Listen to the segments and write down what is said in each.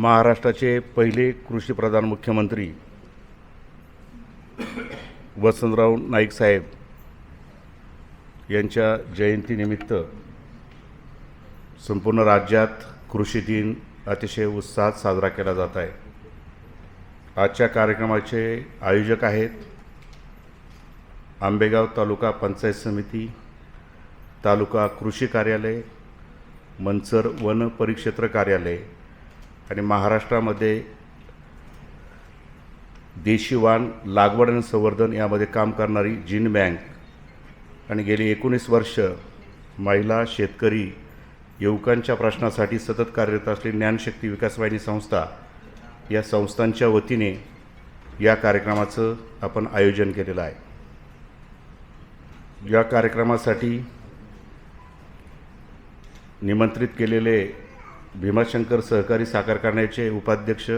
महाराष्ट्राचे पहिले कृषीप्रधान मुख्यमंत्री वसंतराव नाईक साहेब यांच्या जयंतीनिमित्त संपूर्ण राज्यात कृषी दिन अतिशय उत्साहात साजरा केला जात आहे. आजच्या कार्यक्रमाचे आयोजक आहेत आंबेगाव तालुका पंचायत समिती तालुका कृषी कार्यालय मंचर वन परिक्षेत्र कार्यालय आणि महाराष्ट्रामध्ये देशी वाण लागवड आणि संवर्धन यामध्ये काम करणारी जिन बँक आणि गेली एकोणीस वर्ष महिला शेतकरी युवकांच्या प्रश्नासाठी सतत कार्यरत असलेली ज्ञानशक्ती विकास वाहिनी संस्था या संस्थांच्या वतीने या कार्यक्रमाचं आपण आयोजन केलेलं आहे. या कार्यक्रमासाठी निमंत्रित केलेले भीमाशंकर सहकारी साखर कारखान्याचे उपाध्यक्ष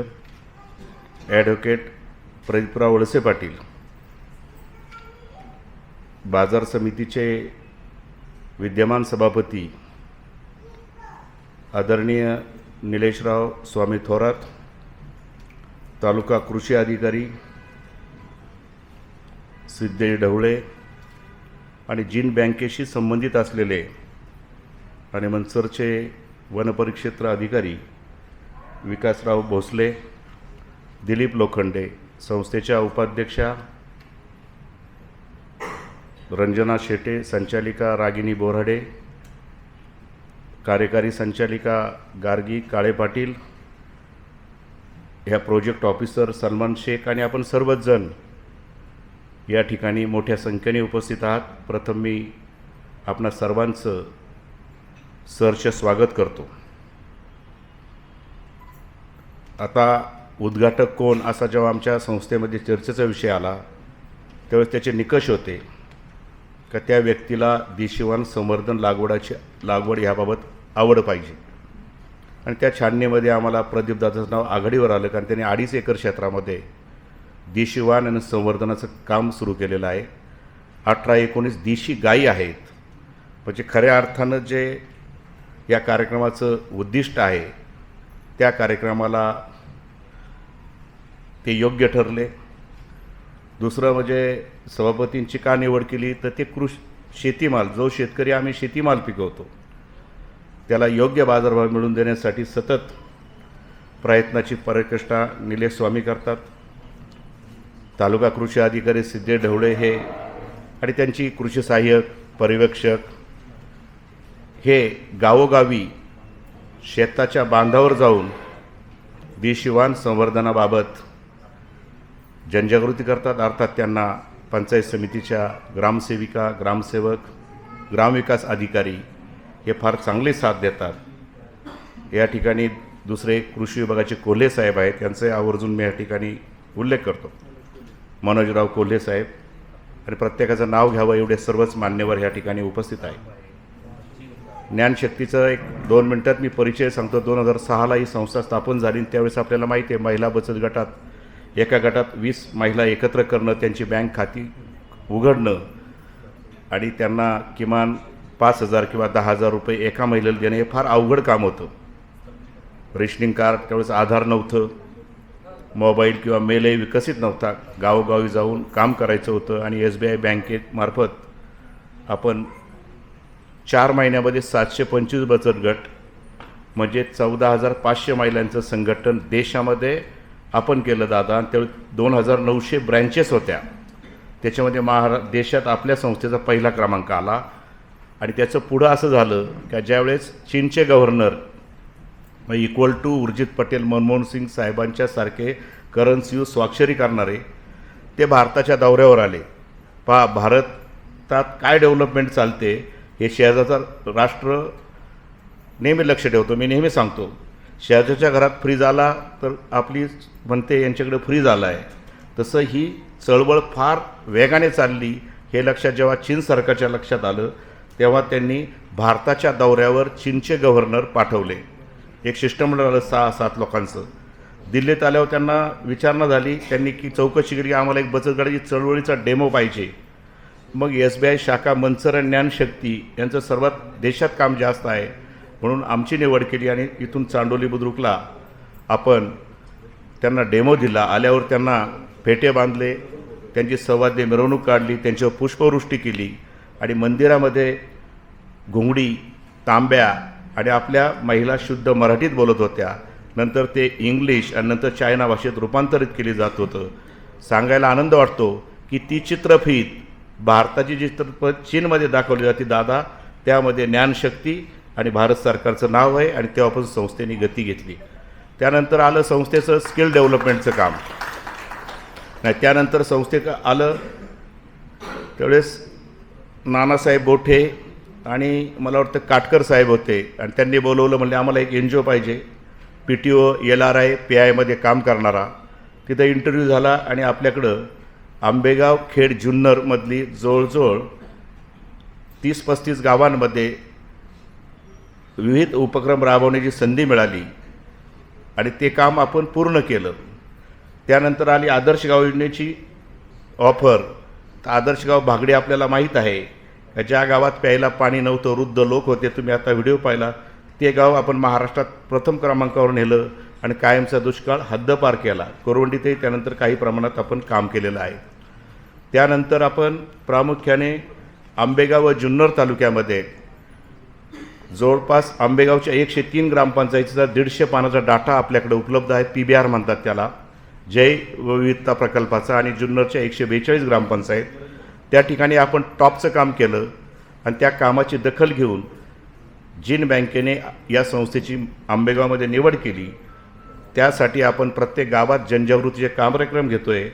ॲडव्होकेट प्रदीपराव वळसे पाटील. बाजार समितीचे विद्यमान सभापती आदरणीय निलेशराव स्वामी थोरात तालुका कृषी अधिकारी सिद्धेश ढवळे आणि जिन बँकेशी संबंधित असलेले आणि मनसरचे वनपरिक्षेत्र अधिकारी विकासराव भोसले दिलीप लोखंडे संस्थेच्या उपाध्यक्षा रंजना शेटे संचालिका रागिनी बोराडे कार्यकारी संचालिका गार्गी काळे पाटील ह्या प्रोजेक्ट ऑफिसर सलमान शेख आणि आपण सर्वच जण या ठिकाणी मोठ्या संख्येने उपस्थित आहात. प्रथम मी आपणा सर्वांचं सरचे स्वागत करतो. आता उद्घाटक कोण असा जेव्हा आमच्या संस्थेमध्ये चर्चेचा विषय आला त्यावेळेस त्याचे निकष होते का त्या व्यक्तीला देशीवान संवर्धन लागवडाची लागवड ह्याबाबत आवड पाहिजे. आणि त्या छाननीमध्ये आम्हाला प्रदीपदादाचं नाव आघाडीवर आलं कारण त्यांनी अडीच एकर क्षेत्रामध्ये देशीवान आणि संवर्धनाचं काम सुरू केलेलं आहे. अठरा एकोणीस देशी गायी आहेत. म्हणजे खऱ्या अर्थानं जे या कार्यक्रमाचं उद्दिष्ट आहे त्या कार्यक्रमाला ते योग्य ठरले. दुसरं म्हणजे सभापतींची का निवड केली? तर ते कृष शेतीमाल जो शेतकरी आम्ही शेतीमाल पिकवतो त्याला योग्य बाजारभाव मिळवून देण्यासाठी सतत प्रयत्नाची परिकष्टा निलेश स्वामी करतात. तालुका कृषी अधिकारी सिद्धे ढवळे हे आणि त्यांची कृषी सहाय्यक पर्यवेक्षक हे गावोगावी शेताच्या बांधावर जाऊन देशीवान संवर्धनाबाबत जनजागृती करतात. अर्थात त्यांना पंचायत समितीच्या ग्रामसेविका ग्रामसेवक ग्रामविकास अधिकारी हे फार चांगले साथ देतात. या ठिकाणी दुसरे कृषी विभागाचे कोल्हे साहेब आहेत त्यांचे आवर्जून मी या ठिकाणी उल्लेख करतो. मनोजराव कोल्हे साहेब आणि प्रत्येकाचं नाव घ्यावं एवढे सर्वच मान्यवर या ठिकाणी उपस्थित आहे ज्ञानशक्तीचं एक दोन मिनटात मी परिचय सांगतो. दोन हजार सहाला ही संस्था स्थापन झाली आणि त्यावेळेस आपल्याला माहिती आहे महिला बचत गटात एका गटात वीस महिला एकत्र करणं त्यांची बँक खाती उघडणं आणि त्यांना किमान पाच हजार किंवा दहा हजार रुपये एका महिलेला देणं हे फार अवघड काम होतं. रेशनिंग कार्ड त्यावेळेस आधार नव्हतं. मोबाईल किंवा मेलही विकसित नव्हता. गावोगावी जाऊन काम करायचं होतं आणि एस बी आय बँकेमार्फत आपण चार महिन्यामध्ये सातशे पंचवीस बचत गट म्हणजे चौदा हजार पाचशे महिलांचं संघटन देशामध्ये आपण केलं दादा. आणि त्यावेळी दोन हजार नऊशे ब्रँचेस होत्या. त्याच्यामध्ये महारा देशात आपल्या संस्थेचा पहिला क्रमांक आला. आणि त्याचं पुढं असं झालं का ज्यावेळेस चीनचे गव्हर्नर मग इक्वल टू उर्जित पटेल मनमोहन सिंग साहेबांच्या सारखे करन्सी स्वाक्षरी करणारे ते भारताच्या दौऱ्यावर आले. पहा भारतात काय डेव्हलपमेंट चालते? हे शेजारचा राष्ट्र नेहमी लक्ष ठेवतो. मी नेहमी सांगतो शेजारच्या घरात फ्रीज आला तर आपली म्हणते यांच्याकडे फ्रीज आला आहे तसं ही चळवळ फार वेगाने चालली हे लक्षात जेव्हा चीन सरकारच्या लक्षात आलं तेव्हा त्यांनी भारताच्या दौऱ्यावर चीनचे गव्हर्नर पाठवले. एक शिष्टमंडळ आलं सहा सात लोकांचं. दिल्लीत आल्यावर त्यांना विचारणा झाली त्यांनी की चौकशी केली की आम्हाला एक बचत गटाची चळवळीचा डेमो पाहिजे. मग एस बी आय शाखा मंचर आणि ज्ञानशक्ती यांचं सर्वात देशात काम जास्त आहे म्हणून आमची निवड केली आणि इथून चांडोली बुद्रुकला आपण त्यांना डेमो दिला. आल्यावर त्यांना फेटे बांधले त्यांची संवाद्य मिरवणूक काढली त्यांच्यावर पुष्पवृष्टी केली आणि मंदिरामध्ये घुंगडी तांब्या आणि आपल्या महिला शुद्ध मराठीत बोलत होत्या. नंतर ते इंग्लिश आणि नंतर चायना भाषेत रूपांतरित केली जात होतं. सांगायला आनंद वाटतो की ती चित्रफीत भारताची जी चित्रपट चीनमध्ये दाखवली जाते दादा त्यामध्ये ज्ञानशक्ती आणि भारत सरकारचं नाव आहे आणि तेव्हापासून संस्थेने गती घेतली. त्यानंतर आलं संस्थेचं स्किल डेव्हलपमेंटचं काम. नाही त्यानंतर संस्थेत आलं त्यावेळेस नानासाहेब बोठे आणि मला वाटतं काटकर साहेब होते आणि त्यांनी बोलवलं म्हणजे आम्हाला एक एन जी ओ पाहिजे. P T O L R I P आयमध्ये काम करणारा. तिथं इंटरव्ह्यू झाला आणि आपल्याकडं आंबेगाव खेड जुन्नरमधली जवळजवळ तीस पस्तीस गावांमध्ये विविध उपक्रम राबवण्याची संधी मिळाली आणि ते काम आपण पूर्ण केलं. त्यानंतर आली आदर्श गाव योजनेची ऑफर. तर आदर्श गाव भागडी आपल्याला माहीत आहे ज्या गावात प्यायला पाणी नव्हतं वृद्ध लोक होते तुम्ही आता व्हिडिओ पाहिला ते गाव आपण महाराष्ट्रात प्रथम क्रमांकावर नेलं आणि कायमचा दुष्काळ हद्दपार केला. कोरवंडीतही त्यानंतर काही प्रमाणात आपण काम केलेलं आहे. त्यानंतर आपण प्रामुख्याने आंबेगाव व जुन्नर तालुक्यामध्ये जवळपास आंबेगावच्या एकशे तीन ग्रामपंचायतीचा दीडशे पानाचा डाटा आपल्याकडे उपलब्ध आहे. पी बी आर म्हणतात त्याला. जय विविधता प्रकल्पाचा आणि जुन्नरच्या एकशे बेचाळीस ग्रामपंचायत. त्या ठिकाणी आपण टॉपचं काम केलं आणि त्या कामाची दखल घेऊन जिन बँकेने या संस्थेची आंबेगावमध्ये निवड केली. त्यासाठी आपण प्रत्येक गावात जनजागृतीचे कार्यक्रम घेतो आहे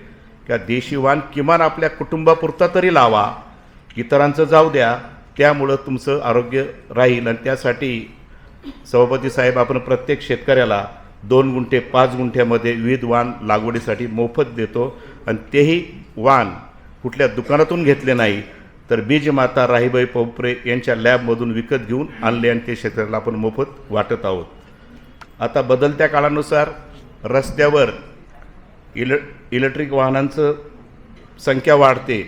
का देशी वाण किमान आपल्या कुटुंबापुरता तरी लावा. इतरांचं जाऊ द्या. त्यामुळं तुमचं आरोग्य राहील आणि त्यासाठी सभापती साहेब आपण प्रत्येक शेतकऱ्याला दोन गुंठे पाच गुंठ्यामध्ये विविध वाण लागवडीसाठी मोफत देतो आणि तेही वाण कुठल्या दुकानातून घेतले नाही तर बीजमाता राहीबाई पोपरे यांच्या लॅबमधून विकत घेऊन आणले आणि ते शेतकऱ्याला आपण मोफत वाटत आहोत. आता बदलत्या काळानुसार रस्त्यावर इले इलेक्ट्रिक वाहनांचं संख्या वाढते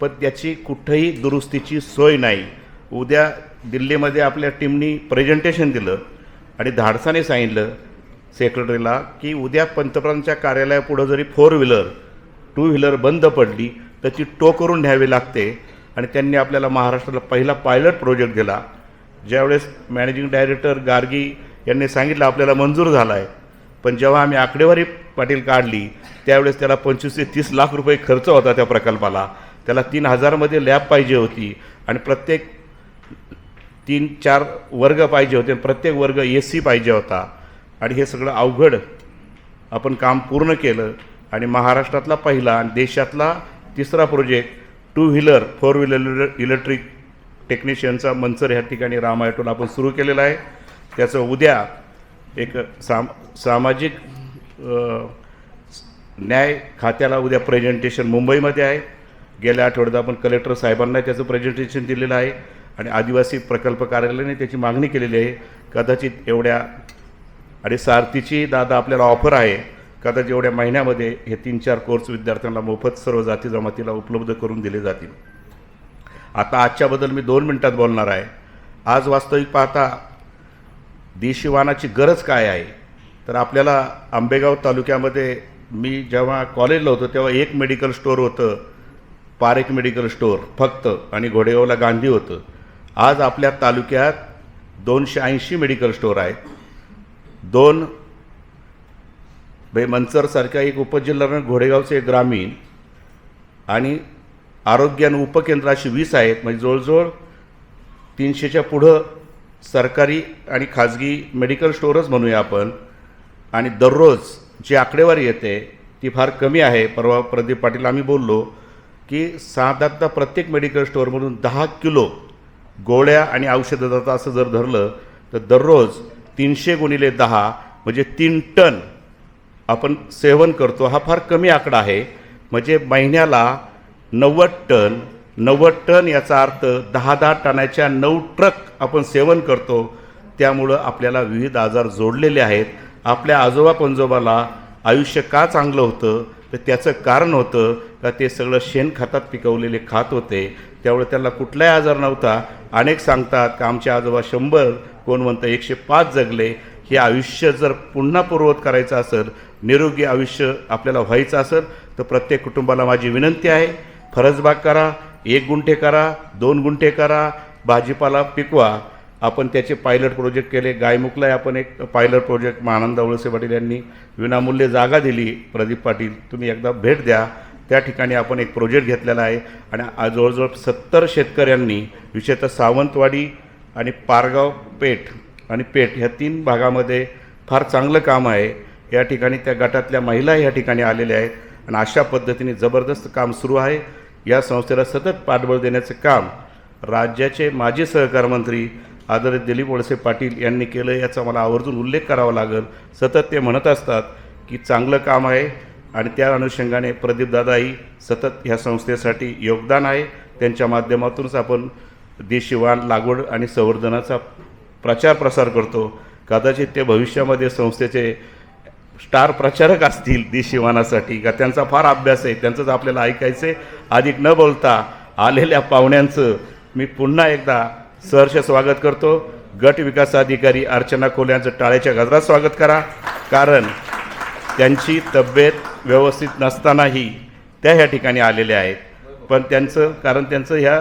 पण त्याची कुठंही दुरुस्तीची सोय नाही. उद्या दिल्लीमध्ये आपल्या टीमनी प्रेझेंटेशन दिलं आणि धाडसाने सांगितलं सेक्रेटरीला की उद्या पंतप्रधानांच्या कार्यालयापुढं जरी फोर व्हीलर टू व्हीलर बंद पडली तर ती टो करून न्यावी लागते. आणि त्यांनी आपल्याला महाराष्ट्राला पहिला पायलट प्रोजेक्ट दिला. ज्यावेळेस मॅनेजिंग डायरेक्टर गार्गी यांनी सांगितलं आपल्याला मंजूर झाला आहे पण जेव्हा आम्ही आकडेवारी पाटील काढली त्यावेळेस त्याला पंचवीस ते तीस लाख रुपये खर्च होता त्या प्रकल्पाला. त्याला तीन हजारमध्ये लॅब पाहिजे होती आणि प्रत्येक तीन चार वर्ग पाहिजे होते प्रत्येक वर्ग ए सी पाहिजे होता. आणि हे सगळं अवघड आपण काम पूर्ण केलं आणि महाराष्ट्रातला पहिला आणि देशातला तिसरा project two wheeler four wheeler electric टेक्निशियनचा Manchar ह्या ठिकाणी रामायटोला आपण सुरू केलेला आहे. त्याचं उद्या एक साम सामाजिक न्याय खात्याला उद्या प्रेझेंटेशन मुंबईमध्ये आहे. गेल्या आठवड्यात आपण कलेक्टर साहेबांना त्याचं प्रेझेंटेशन दिलेलं आहे आणि आदिवासी प्रकल्प कार्यालयाने त्याची मागणी केलेली आहे. कदाचित एवढ्या आणि सारथीची दादा आपल्याला ऑफर आहे. कदाचित एवढ्या महिन्यामध्ये हे तीन चार कोर्स विद्यार्थ्यांना मोफत सर्व जाती जमातीला उपलब्ध करून दिले जातील. आता आजच्याबद्दल मी दोन मिनटात बोलणार आहे. आज वास्तविक पाहता देशी वाहनाची गरज काय आहे? तर आपल्याला आंबेगाव तालुक्यामध्ये मी जेव्हा कॉलेजला होतो तेव्हा एक मेडिकल स्टोअर होतं पारेख मेडिकल स्टोअर फक्त आणि घोडेगावला गांधी होतं. आज आपल्या तालुक्यात दोनशे ऐंशी मेडिकल स्टोअर आहेत. दोन म्हणजे भाई मंचरसारख्या एक उपजिल्ह्यानं घोडेगावचे एक ग्रामीण आणि आरोग्य आणि उपकेंद्र अशी वीस आहेत. म्हणजे जवळजवळ तीनशेच्या पुढं सरकारी आणि खाजगी मेडिकल स्टोअरच म्हणूया आपण. आणि दररोज जी आकडेवारी येते ती फार कमी आहे. परवा प्रदीप पाटील आम्ही बोललो की साधारणतः प्रत्येक मेडिकल स्टोअरमधून दहा किलो गोळ्या आणि औषधं असं जर धरलं तर दररोज तीनशे गुणिले दहा म्हणजे तीन टन आपण सेवन करतो. हा फार कमी आकडा आहे. म्हणजे महिन्याला नव्वद टन नव्वद टन याचा अर्थ दहा दहा टनाच्या नऊ ट्रक आपण सेवन करतो. त्यामुळं आपल्याला विविध आजार जोडलेले आहेत. आपल्या आजोबा पंजोबाला आयुष्य का चांगलं होतं? तर त्याचं कारण होतं का ते सगळं शेणखतात पिकवलेले खात होते. त्यामुळे त्याला कुठलाही आजार नव्हता. अनेक सांगतात का आमचे आजोबा शंभर कोण म्हणतं एकशे पाच जगले. हे आयुष्य जर पुन्हा पूर्वत करायचं असेल निरोगी आयुष्य आपल्याला व्हायचं असेल तर प्रत्येक कुटुंबाला माझी विनंती आहे फरजबाग करा एक गुंठे करा दोन गुंठे करा भाजीपाला पिकवा. आपण त्याचे पायलट प्रोजेक्ट केले. गायमुखलाही आपण एक पायलट प्रोजेक्ट महानंद वळसे पाटील यांनी विनामूल्य जागा दिली. प्रदीप पाटील तुम्ही एकदा भेट द्या. त्या ठिकाणी आपण एक प्रोजेक्ट घेतलेला आहे. आणि आज जवळजवळ सत्तर शेतकऱ्यांनी विशेषतः सावंतवाडी आणि पारगाव पेठ आणि पेठ ह्या तीन भागामध्ये फार चांगलं काम आहे. या ठिकाणी त्या गटातल्या महिला या ठिकाणी आलेल्या आहेत. आणि अशा पद्धतीने जबरदस्त काम सुरू आहे. या संस्थेला सतत पाठबळ देण्याचं काम राज्याचे माजी सहकार मंत्री आदरित दिलीप वळसे पाटील यांनी केलं याचा मला आवर्जून उल्लेख करावा लागेल. सतत ते म्हणत असतात की चांगलं काम आहे आणि त्या अनुषंगाने प्रदीपदादाही सतत ह्या संस्थेसाठी योगदान आहे. त्यांच्या माध्यमातूनच आपण देशी वाण लागवड आणि संवर्धनाचा प्रचार प्रसार करतो. कदाचित ते भविष्यामध्ये संस्थेचे स्टार प्रचारक असतील देशी वाणासाठी. का त्यांचा फार अभ्यास आहे त्यांचंच आपल्याला ऐकायचं आहे अधिक न बोलता आलेल्या पाहुण्यांचं मी पुन्हा एकदा सहर्ष स्वागत करतो. गट विकास अधिकारी अर्चना कोले यांचं टाळ्याच्या गजरात स्वागत करा. कारण त्यांची तब्येत व्यवस्थित नसतानाही त्या ह्या ठिकाणी आलेल्या आहेत. पण त्यांचं कारण त्यांचं ह्या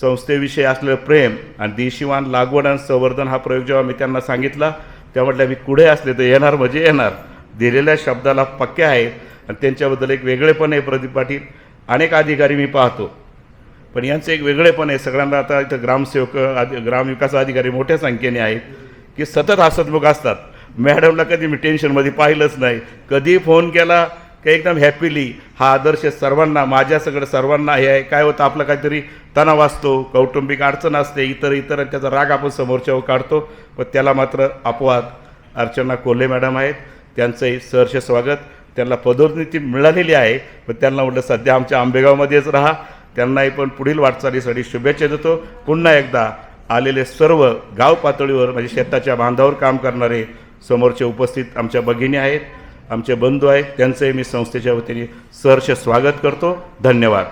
संस्थेविषयी असलेलं प्रेम आणि देशीवान लागवड आणि संवर्धन हा प्रयोग जेव्हा मी त्यांना सांगितला त्या म्हटल्या मी कुठे असले तर येणार म्हणजे येणार. दिलेल्या शब्दाला पक्के आहेत आणि त्यांच्याबद्दल एक वेगळेपण आहे प्रदीप पाटील. अनेक अधिकारी मी पाहतो. पण यांचं एक वेगळेपण आहे. सगळ्यांना आता इथं ग्रामसेवक आदि ग्रामविकास अधिकारी मोठ्या संख्येने आहेत की सतत हसतमुख असतात. मॅडमला कधी मी टेन्शनमध्ये पाहिलंच नाही. कधी फोन केला की एकदम हॅपीली हा आदर्श सर्वांना माझ्या सगळं सर्वांना हे आहे. काय होतं आपलं काहीतरी तणाव असतो कौटुंबिक अडचण असते इतर इतर त्याचा राग आपण समोरच्यावर काढतो. पण त्याला मात्र अपवाद अर्चना कोल्हे मॅडम आहेत. त्यांचंही सहर्ष स्वागत. त्यांना पदोन्नती मिळालेली आहे. पण त्यांना म्हटलं सध्या आमच्या आंबेगावमध्येच राहा. त्यांनाही पण पुढील वाटचालीसाठी शुभेच्छा देतो. पुन्हा एकदा आलेले सर्व गाव पातळीवर म्हणजे शेताच्या बांधावर काम करणारे समोरचे उपस्थित आमच्या भगिनी आहेत आमचे बंधू आहेत त्यांचंही मी संस्थेच्या वतीने सहर्ष स्वागत करतो. धन्यवाद.